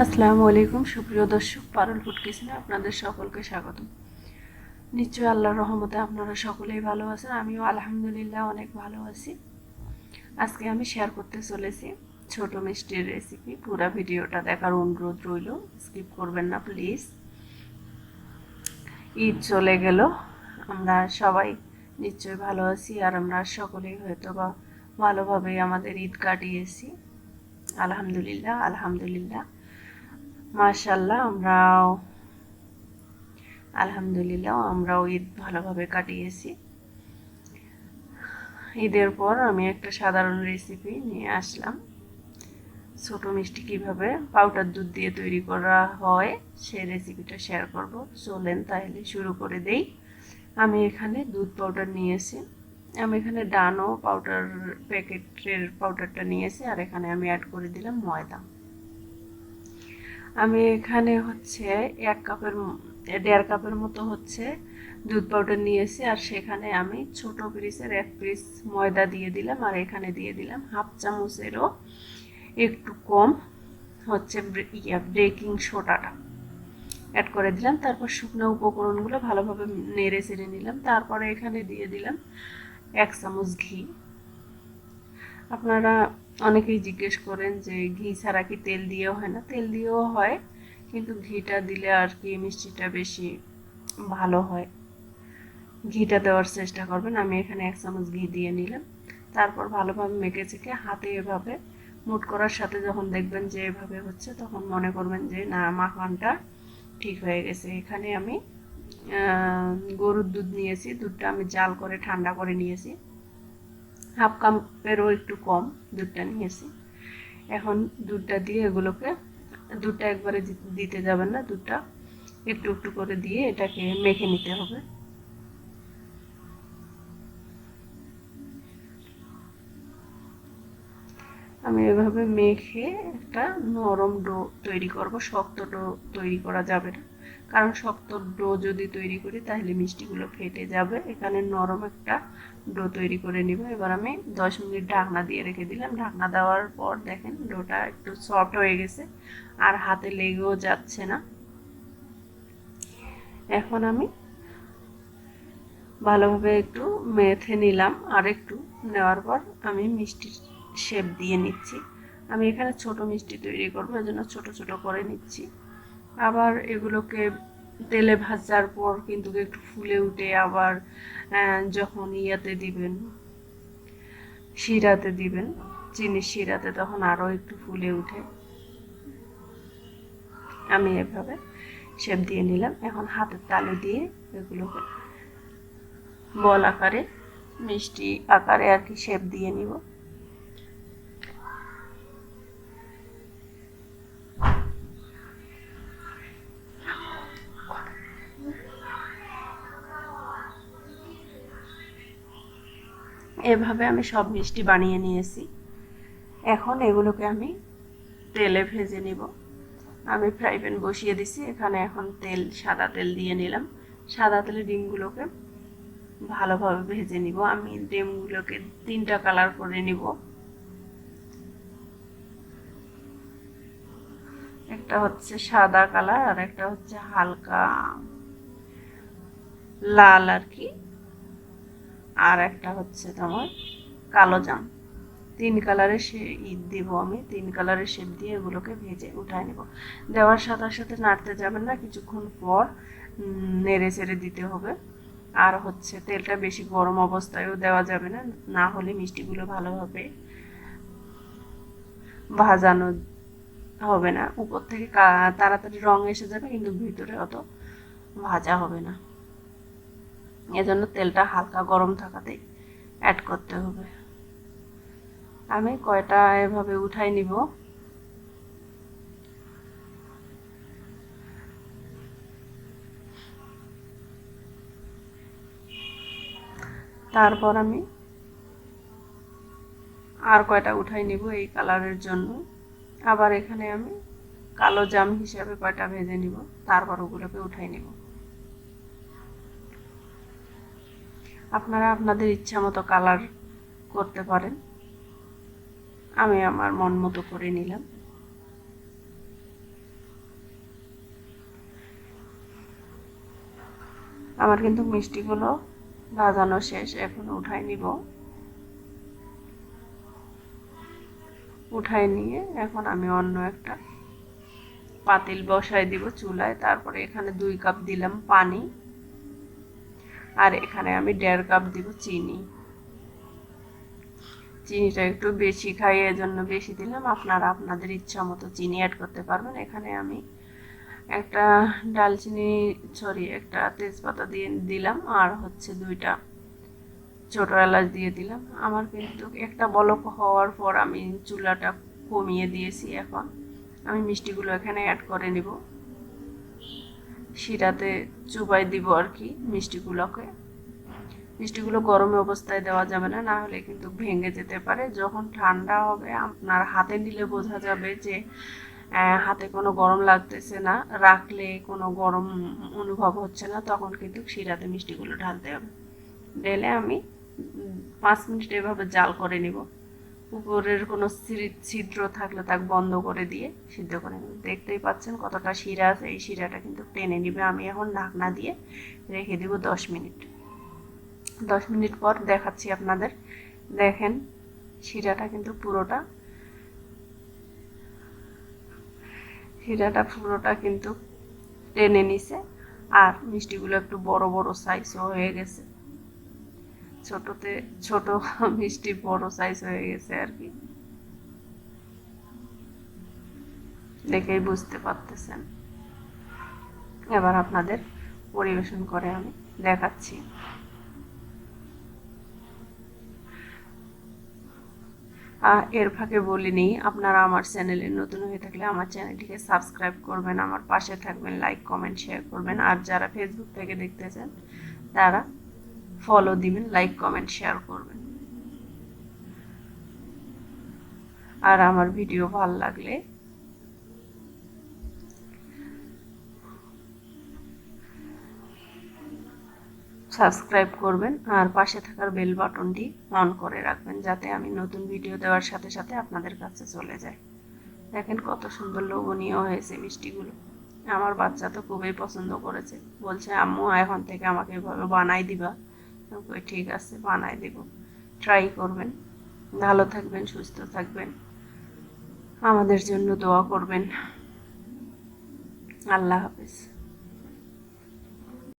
আসসালামু আলাইকুম, সুপ্রিয় দর্শক, পারুল ফুড কিচেনে আপনাদের সকলকে স্বাগত নিশ্চয়ই আল্লাহর রহমতে আপনারা সকলেই ভালো আছেন, আমিও আলহামদুলিল্লাহ অনেক ভালো আছি। আজকে আমি শেয়ার করতে চলেছি ছোট মিষ্টির রেসিপি পুরো ভিডিওটা দেখার অনুরোধ রইল স্কিপ করবেন না প্লিজ ঈদ চলে গেল, আমরা সবাই নিশ্চয়ই ভালো আছি, আর আমরা সকলেই হয়তো বা ভালোভাবেই আমাদের ঈদ কাটিয়েছি। আলহামদুলিল্লাহ আলহামদুলিল্লাহ। মাশাল্লাহ আমরাও, আলহামদুলিল্লাহ, আমরাও ঈদ ভালোভাবে কাটিয়েছি। ঈদের পর আমি একটা সাধারণ রেসিপি নিয়ে আসলাম। ছোট মিষ্টি কীভাবে পাউডার দুধ দিয়ে তৈরি করা হয়, সেই রেসিপিটা শেয়ার করব। চলেন তাহলে শুরু করে দেই। আমি এখানে দুধ পাউডার নিয়েছি। আমি এখানে ডানো পাউডার প্যাকেটের পাউডারটা নিয়েছি, আর এখানে আমি অ্যাড করে দিলাম ময়দা। আমি এখানে হচ্ছে এক কাপের দেড় কাপের মতো হচ্ছে দুধ পাউডার নিয়েছি, আর সেখানে আমি ছোট পিসের এক পিস ময়দা দিয়ে দিলাম, আর এখানে দিয়ে দিলাম হাফ চামচেরও একটু কম হচ্ছে ইয়া বেকিং সোডাটা অ্যাড করে দিলাম, তারপর শুকনো উপকরণগুলো ভালোভাবে নেড়ে চেড়ে নিলাম, তারপরে এখানে দিয়ে দিলাম এক চামচ ঘি। আপনারা অনেকেই জিজ্ঞেস করেন যে ঘি ছাড়া কি তেল দিয়েও হয় না? তেল দিয়েও হয়, কিন্তু ঘিটা দিলে আর কি মিষ্টিটা বেশি ভালো হয়। ঘিটা দেওয়ার চেষ্টা করবেন। আমি এখানে এক চামচ ঘি দিয়ে নিলাম। তারপর ভালোভাবে মেখে চেখে হাতে এভাবে মুট করার সাথে যখন দেখবেন যে এভাবে হচ্ছে, তখন মনে করবেন যে না, মাখনটা ঠিক হয়ে গেছে। এখানে আমি গরুর দুধ নিয়েছি। দুধটা আমি জাল করে ঠান্ডা করে নিয়েছি। হাফ কাপেরও একটু কম দুধটা নিয়েছি। এখন দুধটা দিয়ে এগুলোকে, দুধটা একবারে দিতে যাবেন না, দুধটা একটু একটু করে দিয়ে এটাকে মেখে নিতে হবে। আমি এভাবে মেখে একটা নরম ডো তৈরি করব, শক্ত ডো তৈরি করা যাবে না। কারণ শক্ত ডো যদি তৈরি করি, তাহলে মিষ্টিগুলো ফেটে যাবে। এখানে নরম একটা ডো তৈরি করে নিব। এবার আমি দশ মিনিট ঢাকনা দিয়ে রেখে দিলাম। ঢাকনা দেওয়ার পর দেখেন, ডোটা একটু সফট হয়ে গেছে আর হাতে লেগেও যাচ্ছে না। এখন আমি ভালোভাবে একটু মেথে নিলাম। আর একটু নেওয়ার পর আমি মিষ্টির শেপ দিয়ে নিচ্ছি। আমি এখানে ছোট মিষ্টি তৈরি করব, এজন্য ছোট ছোট করে নিচ্ছি। আবার এগুলোকে তেলে ভাজার পর কিন্তু একটু ফুলে উঠে আবার যখন ইয়াতে দিবেন, শিরাতে দিবেন, চিনি শিরাতে তখন আরও একটু ফুলে উঠে। আমি এভাবে শেপ দিয়ে নিলাম। এখন হাতের তালে দিয়ে এগুলোকে বল আকারে, মিষ্টি আকারে আর কি শেপ দিয়ে নিব। এভাবে আমি সব মিষ্টি বানিয়ে নিয়েছি। এখন এগুলোকে আমি তেলে ভেজে নিব। আমি ফ্রাই প্যান বসিয়ে দিছি, এখানে এখন তেল, সাদা তেল দিয়ে নিলাম। সাদা তেলে ডিমগুলোকে ভালোভাবে ভেজে নিব। আমি ডিমগুলোকে তিনটা কালার করে নিব। একটা হচ্ছে সাদা কালার আর একটা হচ্ছে হালকা লাল আর কি। আর একটা হচ্ছে তোমার কালো জাম। তিন কালারের সে ঈদ দিব আমি, তিন কালারের শেপ দিয়ে এগুলোকে ভেজে উঠায় নেব। দেওয়ার সাথে সাথে নাড়তে যাবেন না, কিছুক্ষণ পর নেড়ে চেড়ে দিতে হবে। আর হচ্ছে তেলটা বেশি গরম অবস্থায়ও দেওয়া যাবে না না হলে মিষ্টিগুলো ভালোভাবে ভাজানো হবে না। উপর থেকে তাড়াতাড়ি রং এসে যাবে, কিন্তু ভিতরে অত ভাজা হবে না। এজন্য তেলটা হালকা গরম থাকাতেই অ্যাড করতে হবে। আমি কয়টা এভাবে উঠাই নিব? তারপর আমি আর কয়টা উঠাই নিব এই কালারের জন্য। আবার এখানে আমি কালো জাম হিসাবে কয়টা ভেজে নিব, তারপর ওগুলোকে উঠাই নিব। আপনারা আপনাদের ইচ্ছা মতো কালার করতে পারেন। আমি আমার মন মতো করে নিলাম। আমার কিন্তু মিষ্টিগুলো ভাজানো শেষ, এখন উঠাই নিব। উঠাই নিয়ে এখন আমি অন্য একটা পাতিল বসায় দিব চুলায়। তারপরে এখানে দুই কাপ দিলাম পানি। আর এখানে আমি দেড় কাপ দিব চিনি। চিনিটা একটু বেশি খাই, এজন্য বেশি দিলাম। আপনারা আপনাদের ইচ্ছা মতো চিনি অ্যাড করতে পারবেন। এখানে আমি একটা ডালচিনি সরি একটা তেজপাতা দিয়ে দিলাম আর হচ্ছে দুইটা ছোটো এলাচ দিয়ে দিলাম। আমার কিন্তু একটা বলক হওয়ার পর আমি চুলাটা কমিয়ে দিয়েছি এখন। আমি মিষ্টিগুলো এখানে অ্যাড করে নিব। শিরাতে চুবাই দিব আর কি মিষ্টিগুলোকে। মিষ্টিগুলো গরমে অবস্থায় দেওয়া যাবে না না হলে কিন্তু ভেঙে যেতে পারে। যখন ঠান্ডা হবে, আপনার হাতে নিলে বোঝা যাবে যে হাতে কোনো গরম লাগতেছে না, রাখলে কোনো গরম অনুভব হচ্ছে না, তখন কিন্তু শিরাতে মিষ্টিগুলো ঢালতে হবে। ঢেলে আমি পাঁচ মিনিট এভাবে জাল করে নিব। উপরের কোনো ছিদ্র থাকলে তাকে বন্ধ করে দিয়ে সিদ্ধ করে নেব। দেখতেই পাচ্ছেন কতটা শিরা আছে, এই শিরাটা কিন্তু টেনে নিবে। আমি এখন ঢাকনা দিয়ে রেখে দিব দশ মিনিট। দশ মিনিট পর দেখাচ্ছি আপনাদের। দেখেন শিরাটা কিন্তু পুরোটা, শিরাটা পুরোটা কিন্তু টেনে নিছে। আর মিষ্টিগুলো একটু বড় বড় সাইজও হয়ে গেছে। ছোটতে, ছোট মিষ্টি বড় সাইজ হয়ে গেছে আর কি। দেখেই বুঝতে পারতেছেন। এবার আপনাদের পরিবেশন করে আমি দেখাচ্ছি। এর ফাঁকে বলিনি, আপনারা আমার চ্যানেলে নতুন হয়ে থাকলে আমার চ্যানেলটিকে সাবস্ক্রাইব করবেন, আমার পাশে থাকবেন লাইক কমেন্ট শেয়ার করবেন। আর যারা ফেসবুক থেকে দেখতেছেন, তারা ফলো দিবেন লাইক কমেন্ট শেয়ার করবেন। আর আমার ভিডিও ভালো লাগলে সাবস্ক্রাইব করবেন আর পাশে থাকার বেল বাটনটি অন করে রাখবেন, যাতে আমি নতুন ভিডিও দেওয়ার সাথে সাথে আপনাদের কাছে চলে যায়। দেখেন কত সুন্দর লোভনীয় হয়েছে মিষ্টিগুলো। আমার বাচ্চা তো খুবই পছন্দ করেছে। বলছে, আম্মু, এখন থেকে আমাকে এভাবে বানাই দিবা। ঠিক আছে বানাই দেব। ট্রাই করবেন। ভালো থাকবেন, সুস্থ থাকবেন। আমাদের জন্য দোয়া করবেন। আল্লাহ হাফেজ।